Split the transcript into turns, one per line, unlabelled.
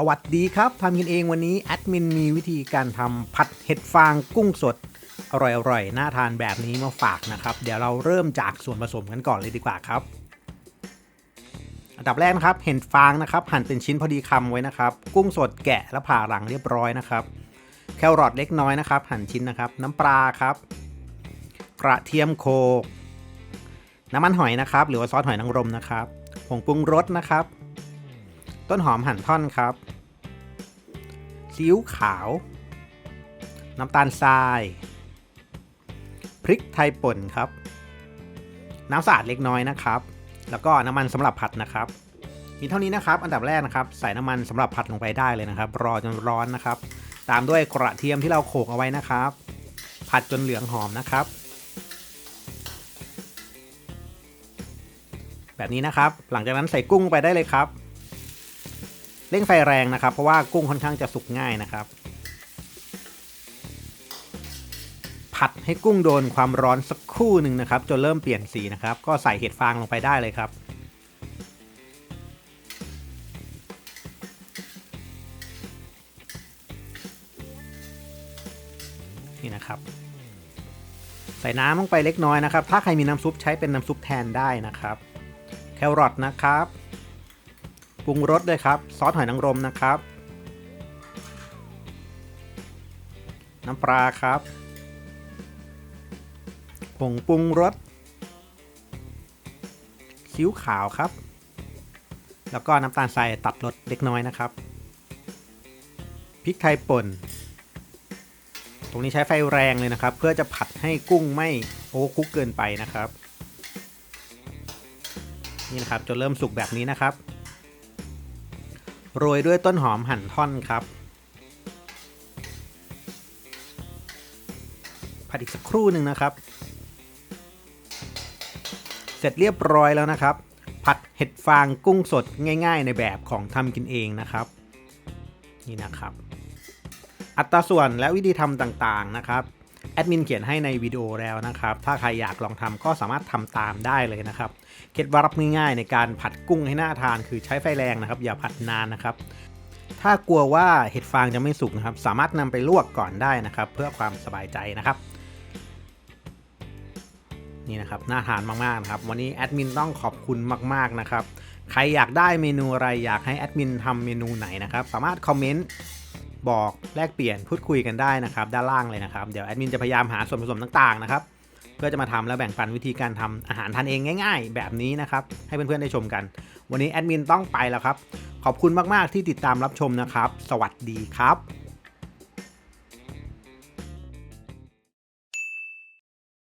สวัสดีครับทำกินเองวันนี้แอดมินมีวิธีการทำผัดเห็ดฟางกุ้งสด อร่อยๆ น่าทานแบบนี้มาฝากนะครับ เดี๋ยวเราเริ่มจากส่วนผสมกันก่อนเลยดีกว่าครับ อันดับแรกนะครับเห็ดฟางนะครับ หั่นเป็นชิ้นพอดีคำไว้นะครับ กุ้งสดแกะและผ่าหลังเรียบร้อยนะครับ แครอทเล็กน้อยนะครับ หั่นชิ้นนะครับ น้ำปลาครับ กระเทียมโคกน้ำมันหอยนะครับ หรือว่าซอสหอยนางรมนะครับผงปรุงรสนะครับ ต้นหอมหั่นท่อนครับซีอิ๊วขาว น้ำตาลทราย พริกไทยป่นครับ น้ำสะอาดเล็กน้อยนะครับ แล้วก็น้ำมันสำหรับผัดนะครับ มีเท่านี้นะครับ อันดับแรกนะครับ ใส่น้ำมันสำหรับผัดลงไปได้เลยนะครับ รอจนร้อนนะครับ ตามด้วยกระเทียมที่เราโขลกเอาไว้นะครับ ผัดจนเหลืองหอมนะครับ แบบนี้นะครับ หลังจากนั้นใส่กุ้งไปได้เลยครับ เร่งไฟแรงนะครับ เพราะว่ากุ้งค่อนข้างจะสุกง่ายนะครับ ผัดให้กุ้งโดนความร้อนสักครู่หนึ่งนะครับจนเริ่มเปลี่ยนสีนะครับ ก็ใส่เห็ดฟางลงไปได้เลยครับนี่นะครับ ใส่น้ำลงไปเล็กน้อยนะครับ ถ้าใครมีน้ำซุปใช้เป็นน้ำซุปแทนได้นะครับ แครอทนะครับ ปรุงรสด้วยครับ ซอสหอยนางรมนะครับ น้ำปลาครับผงปรุงรสซีอิ๊วขาวครับ แล้วก็น้ำตาลทรายตัดรสเล็กน้อยนะครับพริกไทยป่น ตรงนี้ใช้ไฟแรงเลยนะครับ เพื่อจะผัดให้กุ้งไม่โอเวอร์คุกเกินไปนะครับ นี่นะครับจนเริ่มสุกแบบนี้นะครับ โรยด้วยต้นหอมหั่นท่อนครับ ผัดอีกสักครู่หนึ่งนะครับ เสร็จเรียบร้อยแล้วนะครับ ผัดเห็ดฟางกุ้งสดง่าย ๆ ในแบบของทำกินเองนะครับ นี่นะครับ อัตราส่วนและวิธีทำต่างๆนะครับ แอดมินเขียนให้ในวิดีโอแล้วนะครับ ถ้าใครอยากลองทำก็สามารถทำตามได้เลยนะครับ เคล็ดลับง่ายๆในการผัดกุ้งให้น่าทานคือใช้ไฟแรงนะครับ อย่าผัดนานนะครับ ถ้ากลัวว่าเห็ดฟางจะไม่สุกนะครับ สามารถนำไปลวกก่อนได้นะครับ เพื่อความสบายใจนะครับนี่นะครับน่าทานมากๆนะครับ วันนี้แอดมินต้องขอบคุณมากๆนะครับ ใครอยากได้เมนูอะไรอยากให้แอดมินทำเมนูไหนนะครับ สามารถคอมเมนต์ บอกแลกเปลี่ยนพูดคุยกันได้นะครับด้านล่างเลยนะครับเดี๋ยวแอดมินจะพยายามหาส่วนผสมต่างๆนะครับเพื่อจะมาทำแล้วแบ่งปันวิธีการทำอาหารทานเองง่าย ๆ แบบนี้นะครับให้เพื่อนๆได้ชมกัน วันนี้แอดมินต้องไปแล้วครับ ขอบคุณมากๆที่ติดตามรับชมนะครับ สวัสดีครับ